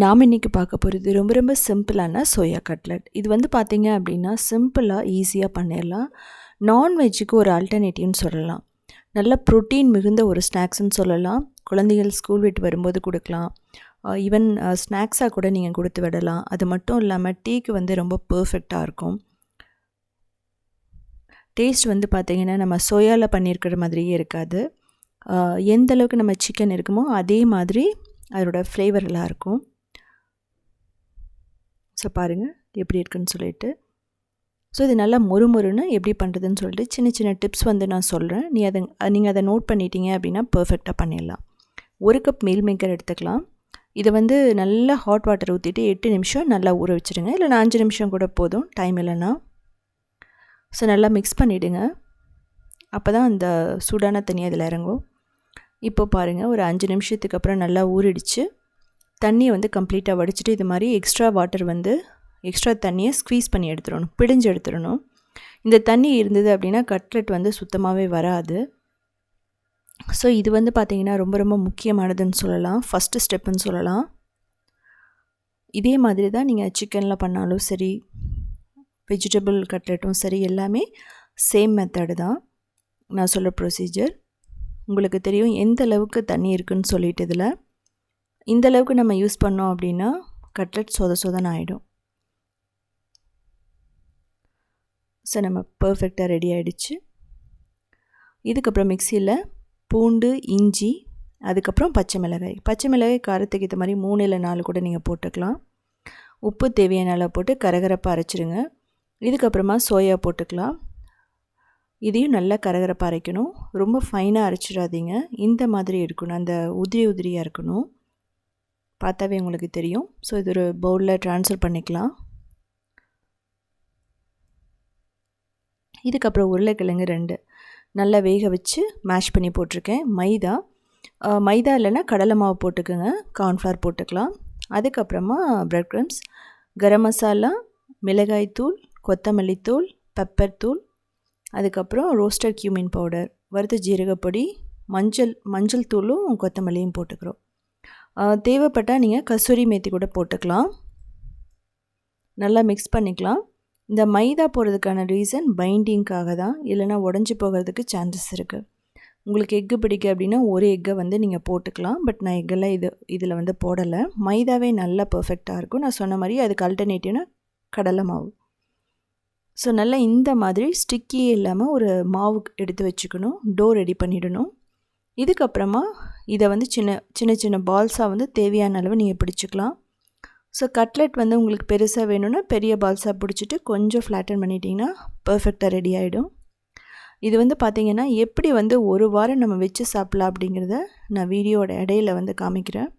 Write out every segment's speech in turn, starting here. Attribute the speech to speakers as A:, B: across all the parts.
A: நாம் இன்றைக்கி பார்க்க போகிறது ரொம்ப ரொம்ப சிம்பிளான சோயா கட்லட் இது வந்து பார்த்திங்க அப்படின்னா சிம்பிளாக ஈஸியாக பண்ணிடலாம் நான்வெஜ்ஜுக்கு ஒரு ஆல்டர்னேட்டிவ்னு சொல்லலாம். நல்ல ப்ரோட்டீன் மிகுந்த ஒரு ஸ்நாக்ஸ்னு சொல்லலாம். குழந்தைகள் ஸ்கூல் விட்டு வரும்போது கொடுக்கலாம். ஈவன் ஸ்நாக்ஸாக கூட நீங்கள் கொடுத்து விடலாம். அது மட்டும் இல்லாமல் டீக்கு வந்து ரொம்ப பர்ஃபெக்டாக இருக்கும். டேஸ்ட் வந்து பார்த்திங்கன்னா நம்ம சோயாவில் பண்ணியிருக்கிற மாதிரியே இருக்காது. எந்த அளவுக்கு நம்ம சிக்கன் இருக்குமோ அதே மாதிரி அதோட ஃப்ளேவரெல்லாம் இருக்கும். ஸோ பாருங்கள் எப்படி இருக்குன்னு சொல்லிட்டு. ஸோ இது நல்லா மொறுமொறுன்னு எப்படி பண்ணுறதுன்னு சொல்லிட்டு சின்ன சின்ன டிப்ஸ் வந்து நான் சொல்கிறேன் நீ அதை நீங்கள் அதை நோட் பண்ணிட்டீங்க அப்படின்னா பர்ஃபெக்டாக பண்ணிடலாம். ஒரு கப் மீல் மேக்கர் எடுத்துக்கலாம். இதை வந்து நல்லா ஹாட் வாட்டர் ஊற்றிட்டு எட்டு நிமிஷம் நல்லா ஊற வச்சுடுங்க இல்லை அஞ்சு நிமிஷம் கூட போதும். டைம் இல்லைன்னா. ஸோ நல்லா மிக்ஸ் பண்ணிவிடுங்க அப்போ தான் அந்த சூடான தண்ணி அதில் இறங்கும். இப்போ பாருங்கள் ஒரு அஞ்சு நிமிஷத்துக்கு அப்புறம் நல்லா ஊறிடுச்சு. தண்ணியை வந்து கம்ப்ளீட்டாக வடிச்சிட்டு இது மாதிரி எக்ஸ்ட்ரா வாட்டர் வந்து எக்ஸ்ட்ரா தண்ணியை ஸ்க்வீஸ் பண்ணி எடுத்துடணும் பிடிஞ்சு எடுத்துடணும். இந்த தண்ணி இருந்தது அப்படின்னா கட்லெட் வந்து சுத்தமாகவே வராது. ஸோ இது வந்து பார்த்திங்கன்னா ரொம்ப ரொம்ப முக்கியமானதுன்னு சொல்லலாம். ஃபஸ்ட்டு ஸ்டெப்புன்னு சொல்லலாம். இதே மாதிரி தான் நீங்கள் சிக்கனில் பண்ணாலும் சரி வெஜிடபிள் கட்லெட்டும் சரி எல்லாமே சேம் மெத்தடு தான். நான் சொல்கிற ப்ரொசீஜர் உங்களுக்கு தெரியும் எந்த அளவுக்கு தண்ணி இருக்குதுன்னு சொல்லிட்டு இதில். இந்த அளவுக்கு நம்ம யூஸ் பண்ணோம் அப்படின்னா கட்லெட் சொத சொதன் ஆகிடும் ஸோ நம்ம பர்ஃபெக்டாக ரெடி ஆகிடுச்சு இதுக்கப்புறம் மிக்சியில் பூண்டு இஞ்சி அதுக்கப்புறம் பச்சை மிளகாய். பச்சை மிளகாய் காரத்துக்கு ஏற்ற மாதிரி மூணு இல்லை நாலு கூட நீங்கள் போட்டுக்கலாம். உப்பு தேவையான அளவு போட்டு கரகரப்பாக அரைச்சிடுங்க இதுக்கப்புறமா சோயா போட்டுக்கலாம். இதையும் நல்லா கரகரப்பாக அரைக்கணும். ரொம்ப ஃபைனாக அரைச்சிடாதீங்க. இந்த மாதிரி இருக்கணும். அந்த உதிரி உதிரியாக இருக்கணும். பார்த்தாவே உங்களுக்கு தெரியும். ஸோ இது ஒரு பவுலில் ட்ரான்ஸ்ஃபர் பண்ணிக்கலாம். இதுக்கப்புறம் உருளைக்கிழங்கு ரெண்டு. நல்லா வேக வச்சு மேஷ் பண்ணி போட்டிருக்கேன். மைதா. மைதா இல்லைன்னா கடலை மாவு போட்டுக்கோங்க. கார்ன்ஃப்ளவர் போட்டுக்கலாம். அதுக்கப்புறமா ப்ரெட் க்ரம்ஸ் கரம் மசாலா மிளகாய் தூள் கொத்தமல்லி தூள் பெப்பர் தூள். அதுக்கப்புறம் ரோஸ்டட் கியூமின் பவுடர் வறுத்த ஜீரகப்பொடி மஞ்சள் மஞ்சள் தூளும் கொத்தமல்லியும் போட்டுக்கிறோம். தேவைப்பட்டால் நீங்கள் கஸ்தூரி மேத்தி கூட போட்டுக்கலாம். நல்லா மிக்ஸ் பண்ணிக்கலாம். இந்த மைதா போடுறதுக்கான ரீசன் பைண்டிங்க்காக தான். இல்லைனா உடஞ்சி போகிறதுக்கு சான்சஸ் இருக்குது உங்களுக்கு எக்கு பிடிக்க அப்படின்னா ஒரு எக்கை வந்து நீங்கள் போட்டுக்கலாம். பட் நான் எக்கெல்லாம் இது இதில் வந்து போடலை. மைதாவே நல்லா பர்ஃபெக்டாக இருக்கும். நான் சொன்ன மாதிரி அதுக்கு அல்டர்னேட்டிவ்னா கடலை மாவு. ஸோ நல்லா இந்த மாதிரி ஸ்டிக்கி இல்லாமல் ஒரு மாவு எடுத்து வச்சுக்கணும். டோ ரெடி பண்ணிடணும். இதுக்கப்புறமா இதை வந்து சின்ன சின்ன சின்ன பால்ஸாக வந்து தேவையான அளவு நீங்கள் பிடிச்சிக்கலாம். ஸோ கட்லெட் வந்து உங்களுக்கு பெருசாக வேணும்னா பெரிய பால்ஸாக பிடிச்சிட்டு கொஞ்சம் ஃப்ளாட்டன் பண்ணிட்டீங்கன்னா பர்ஃபெக்டாக ரெடி ஆகிடும் இது வந்து பார்த்திங்கன்னா எப்படி வந்து ஒரு வாரம் நம்ம வச்சு சாப்பிட்லாம் அப்படிங்கிறத நான் வீடியோட இடையில வந்து காமிக்கிறேன்.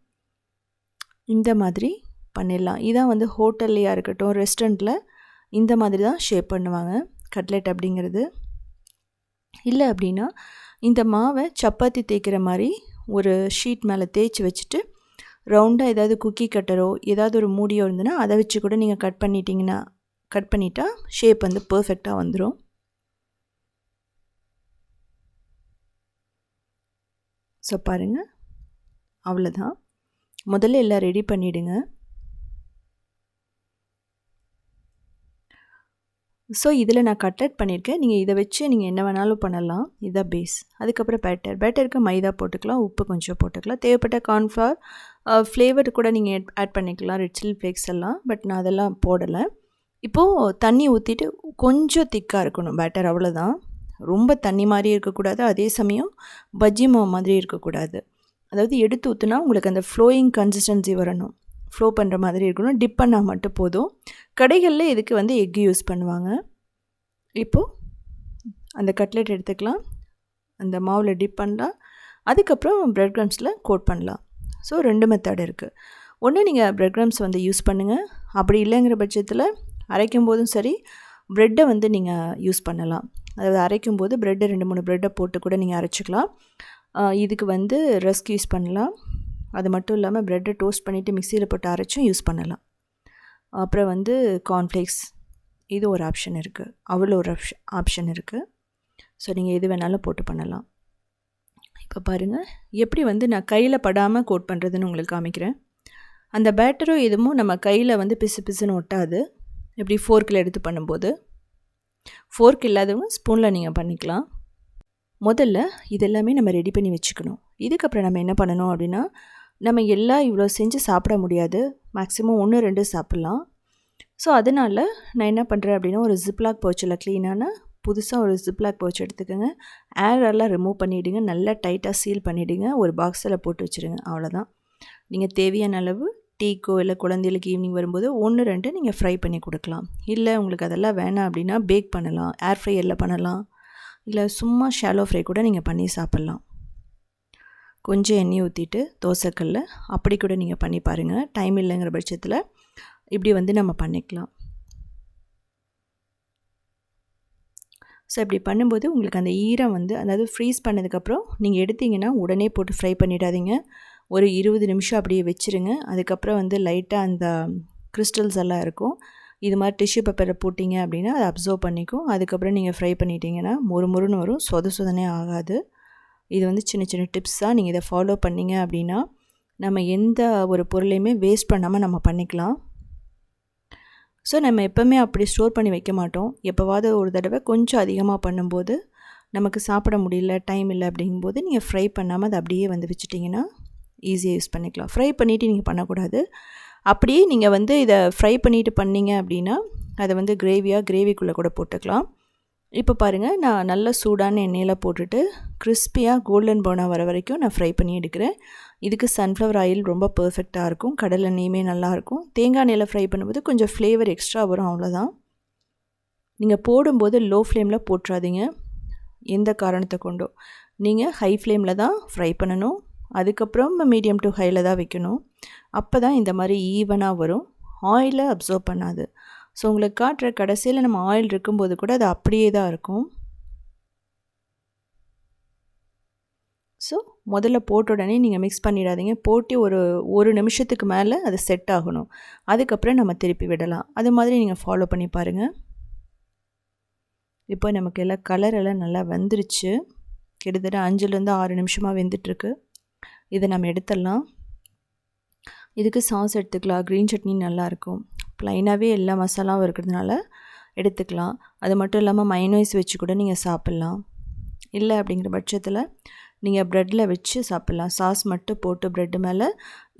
A: இந்த மாதிரி பண்ணிடலாம். இதான் வந்து ஹோட்டல்லையாக இருக்கட்டும் ரெஸ்டாரண்ட்டில் இந்த மாதிரி தான் ஷேப் பண்ணுவாங்க கட்லெட் அப்படிங்கிறது. இல்லை அப்படின்னா இந்த மாவை சப்பாத்தி தேய்க்கிற மாதிரி ஒரு ஷீட் மேலே தேய்ச்சி வச்சுட்டு ரவுண்டாக ஏதாவது குக்கி கட்டரோ ஏதாவது ஒரு மூடியோ இருந்ததுன்னா அதை வச்சு கூட நீங்கள் கட் பண்ணிட்டீங்கன்னா கட் பண்ணிட்டா ஷேப் வந்து பர்ஃபெக்டாக வந்துடும் ஸோ பாருங்கள் அவ்வளோதான் முதல்ல எல்லாம் ரெடி பண்ணிவிடுங்க ஸோ இதில் நான் கட்லெட் பண்ணியிருக்கேன் நீங்கள் இதை வச்சு நீங்கள் என்ன வேணாலும் பண்ணலாம். இதான் பேஸ் அதுக்கப்புறம் பேட்டர் பேட்டருக்கு மைதா போட்டுக்கலாம் உப்பு கொஞ்சம் போட்டுக்கலாம். தேவைப்பட்ட கார்ன்ஃப்ளவர் ஃப்ளேவர் கூட நீங்கள் ஆட் பண்ணிக்கலாம். ரெட் சில்லி ஃப்ளேக்ஸ் எல்லாம். பட் நான் அதெல்லாம் போடலை. இப்போது தண்ணி ஊற்றிட்டு கொஞ்சம் திக்காக இருக்கணும். பேட்டர் அவ்வளோதான் ரொம்ப தண்ணி மாதிரி இருக்கக்கூடாது. அதே சமயம் பஜ்ஜி மாவு மாதிரி இருக்கக்கூடாது. அதாவது எடுத்து ஊற்றுனா உங்களுக்கு அந்த ஃப்ளோயிங் கன்சிஸ்டன்சி வரணும். ஃப்ளோ பண்ணுற மாதிரி இருக்கணும். டிப் பண்ணால் மட்டும் போதும். கடைகளில் இதுக்கு வந்து எக் யூஸ் பண்ணுவாங்க. இப்போது அந்த கட்லெட் எடுத்துக்கலாம். அந்த மாவில் டிப் பண்ணலாம். அதுக்கப்புறம் ப்ரெட் க்ரம்ஸில் கோட் பண்ணலாம். ஸோ ரெண்டு மெத்தட் இருக்குது ஒன்று நீங்கள் ப்ரெட் க்ரம்ஸ் வந்து யூஸ் பண்ணுங்கள் அப்படி இல்லைங்கிற பட்சத்தில் அரைக்கும் போதும் சரி ப்ரெட்டை வந்து நீங்கள் யூஸ் பண்ணலாம். அதாவது அரைக்கும் போது ப்ரெட்டை ரெண்டு மூணு ப்ரெட்டை போட்டு கூட நீங்கள் அரைச்சிக்கலாம். இதுக்கு வந்து ரஸ்க் யூஸ் பண்ணலாம். அது மட்டும் இல்லாமல் ப்ரெட்டை டோஸ்ட் பண்ணிவிட்டு மிக்சியில் போட்டு அரைச்சும் யூஸ் பண்ணலாம். அப்புறம் வந்து கார்ன்ஃப்ளேக்ஸ் இது ஒரு ஆப்ஷன் இருக்குது அவ்வளோ ஒரு ஆப்ஷன் ஆப்ஷன் இருக்குது ஸோ நீங்கள் எது வேணாலும் போட்டு பண்ணலாம். இப்போ பாருங்கள் எப்படி வந்து நான் கையில் படாமல் கோட் பண்ணுறதுன்னு உங்களுக்கு காமிக்கிறேன். அந்த பேட்டரோ எதுவும் நம்ம கையில் வந்து பிசு பிசுன்னு ஒட்டாது. இப்படி ஃபோர்க்கில் எடுத்து பண்ணும்போது. ஃபோர்க் இல்லாதவங்க ஸ்பூனில் நீங்கள் பண்ணிக்கலாம். முதல்ல இதெல்லாமே நம்ம ரெடி பண்ணி வச்சுக்கணும். இதுக்கப்புறம் நம்ம என்ன பண்ணணும் அப்படின்னா நம்ம எல்லாம் இவ்வளோ செஞ்சு சாப்பிட முடியாது. மேக்ஸிமம் ஒன்று ரெண்டு சாப்பிட்லாம். ஸோ அதனால் நான் என்ன பண்ணுறேன் அப்படின்னா ஒரு ஜிப்லாக் பவுச்சில் க்ளீனான புதுசாக ஒரு ஜிப்லாக் பவுச் எடுத்துக்கோங்க. ஏரெல்லாம் ரிமூவ் பண்ணிவிடுங்க நல்லா டைட்டாக சீல் பண்ணிவிடுங்க ஒரு பாக்ஸில் போட்டு வச்சுருங்க. அவ்வளோதான் நீங்கள் தேவையான அளவு டீக்கோ இல்லை குழந்தைகளுக்கு ஈவினிங் வரும்போது ஒன்று ரெண்டு நீங்கள் ஃப்ரை பண்ணி கொடுக்கலாம். இல்லை உங்களுக்கு அதெல்லாம் வேணாம் அப்படின்னா பேக் பண்ணலாம். ஏர் ஃப்ரையரில் பண்ணலாம். இல்லை சும்மா ஷாலோ ஃப்ரை கூட நீங்கள் பண்ணி சாப்பிட்லாம். கொஞ்சம் எண்ணெய் ஊற்றிட்டு தோசைக்கல்ல அப்படி கூட நீங்கள் பண்ணி பாருங்கள் டைம் இல்லைங்கிற பட்சத்தில் இப்படி வந்து நம்ம பண்ணிக்கலாம். ஸோ இப்படி பண்ணும்போது உங்களுக்கு அந்த ஈரம் வந்து அதாவது ஃப்ரீஸ் பண்ணதுக்கப்புறம் நீங்கள் எடுத்தீங்கன்னா உடனே போட்டு ஃப்ரை பண்ணிடாதீங்க. ஒரு இருபது நிமிஷம் அப்படியே வச்சுருங்க. அதுக்கப்புறம் வந்து லைட்டாக அந்த கிறிஸ்டல்ஸ் எல்லாம் இருக்கும். இது மாதிரி டிஷ்யூ பேப்பரை போட்டிங்க அப்படின்னா அதை அப்சர்வ் பண்ணிக்கும். அதுக்கப்புறம் நீங்கள் ஃப்ரை பண்ணிட்டீங்கன்னா மொறு மொறுன்னு வரும். சொத சொதனே ஆகாது. இது வந்து சின்ன சின்ன டிப்ஸாக நீங்கள் இதை ஃபாலோ பண்ணிங்க அப்படின்னா நம்ம எந்த ஒரு பொருளையுமே வேஸ்ட் பண்ணாமல் நம்ம பண்ணிக்கலாம். ஸோ நம்ம எப்போவுமே அப்படி ஸ்டோர் பண்ணி வைக்க மாட்டோம். எப்போவாவது ஒரு தடவை கொஞ்சம் அதிகமாக பண்ணும்போது நமக்கு சாப்பிட முடியல டைம் இல்லை அப்படிங்கும்போது நீங்கள் ஃப்ரை பண்ணாமல் அதை அப்படியே வந்து வச்சுட்டிங்கன்னா ஈஸியாக யூஸ் பண்ணிக்கலாம். ஃப்ரை பண்ணிவிட்டு நீங்கள் பண்ணக்கூடாது. அப்படியே நீங்கள் வந்து இதை ஃப்ரை பண்ணிவிட்டு பண்ணிங்க அப்படின்னா அதை வந்து கிரேவியாக கிரேவிக்குள்ளே கூட போட்டுக்கலாம். இப்போ பாருங்கள் நான் நல்ல சூடான எண்ணெயில் போட்டுட்டு கிறிஸ்பியாக கோல்டன் போனா வர வரைக்கும் நான் ஃப்ரை பண்ணி எடுக்கிறேன். இதுக்கு சன்ஃப்ளவர் ஆயில் ரொம்ப பர்ஃபெக்டாக இருக்கும். கடல் எண்ணெயுமே நல்லாயிருக்கும் தேங்காய் எண்ணெயில் ஃப்ரை பண்ணும்போது கொஞ்சம் ஃப்ளேவர் எக்ஸ்ட்ரா வரும் அவ்வளோதான் நீங்கள் போடும்போது லோ ஃப்ளேமில் போட்டுறாதீங்க. எந்த காரணத்தை கொண்டோ. நீங்கள் ஹை ஃப்ளேமில் தான் ஃப்ரை பண்ணணும். அதுக்கப்புறம் மீடியம் டு ஹையில் தான் வைக்கணும். அப்போ தான் இந்த மாதிரி ஈவனாக வரும். ஆயிலை அப்சர்வ் பண்ணாது. ஸோ உங்களுக்கு காட்டுற கடைசியில் நம்ம ஆயில் இருக்கும்போது கூட அது அப்படியே தான் இருக்கும். ஸோ முதல்ல போட்ட உடனே நீங்கள் மிக்ஸ் பண்ணிடாதீங்க. போட்டு ஒரு ஒரு நிமிஷத்துக்கு மேலே அது செட் ஆகணும். அதுக்கப்புறம் நம்ம திருப்பி விடலாம். அது மாதிரி நீங்கள் ஃபாலோ பண்ணி பாருங்கள் இப்போ நமக்கு எல்லாம் கலர் எல்லாம் நல்லா வந்துருச்சு. கிட்டத்தட்ட அஞ்சுலேருந்து ஆறு நிமிஷமாக வெந்துட்டுருக்கு. இதை நம்ம எடுத்துடலாம். இதுக்கு சாஸ் எடுத்துக்கலாம். க்ரீன் சட்னி நல்லாயிருக்கும் ப்ளைனாகவே எல்லா மசாலாவும் இருக்கிறதுனால எடுத்துக்கலாம். அது மட்டும் இல்லாமல் மைனோய்ஸ் வச்சு கூட நீங்கள் சாப்பிட்லாம். இல்லை அப்படிங்கிற பட்சத்தில் நீங்கள் ப்ரெட்டில் வச்சு சாப்பிட்லாம். சாஸ் மட்டும் போட்டு ப்ரெட்டு மேலே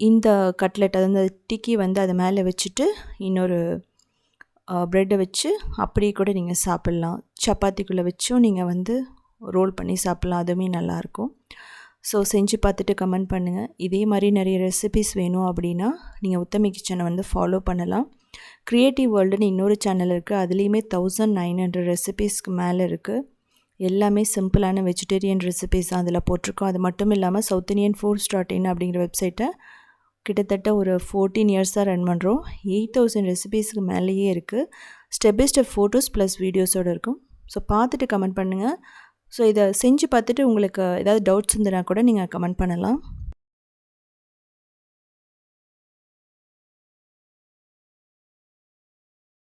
A: இந்த கட்லெட் அது அந்த டிக்கி வந்து அதை மேலே வச்சுட்டு இன்னொரு ப்ரெட்டை வச்சு அப்படியே கூட நீங்கள் சாப்பிட்லாம். சப்பாத்திக்குள்ளே வச்சும் நீங்கள் வந்து ரோல் பண்ணி சாப்பிட்லாம். அதுவுமே நல்லாயிருக்கும். ஸோ செஞ்சு பார்த்துட்டு கமெண்ட் பண்ணுங்கள் இதே மாதிரி நிறைய ரெசிபிஸ் வேணும் அப்படின்னா நீங்கள் உத்தமி கிச்சனை வந்து ஃபாலோ பண்ணலாம். க்ரியேட்டிவ் வேர்ல்டுன்னு இன்னொரு சேனல் இருக்குது அதுலேயுமே தௌசண்ட் நைன் ஹண்ட்ரட் ரெசிபீஸ்க்கு மேலே இருக்குது எல்லாமே சிம்பிளான வெஜிடேரியன் ரெசிபீஸ் தான் அதில் போட்டிருக்கோம். அது மட்டும் இல்லாமல் South Indian food start in அப்படிங்கிற வெப்சைட்டை கிட்டத்தட்ட ஒரு ஃபோர்டீன் இயர்ஸாக ரன் பண்ணுறோம் எயிட் தௌசண்ட் ரெசிபீஸ்க்கு மேலேயே இருக்குது step by step photos plus வீடியோஸோடு இருக்கும். ஸோ பார்த்துட்டு கமெண்ட் பண்ணுங்கள் ஸோ இதை செஞ்சு பார்த்துட்டு உங்களுக்கு ஏதாவது டவுட்ஸ் இருந்ததுனா கூட நீங்கள் கமெண்ட் பண்ணலாம்.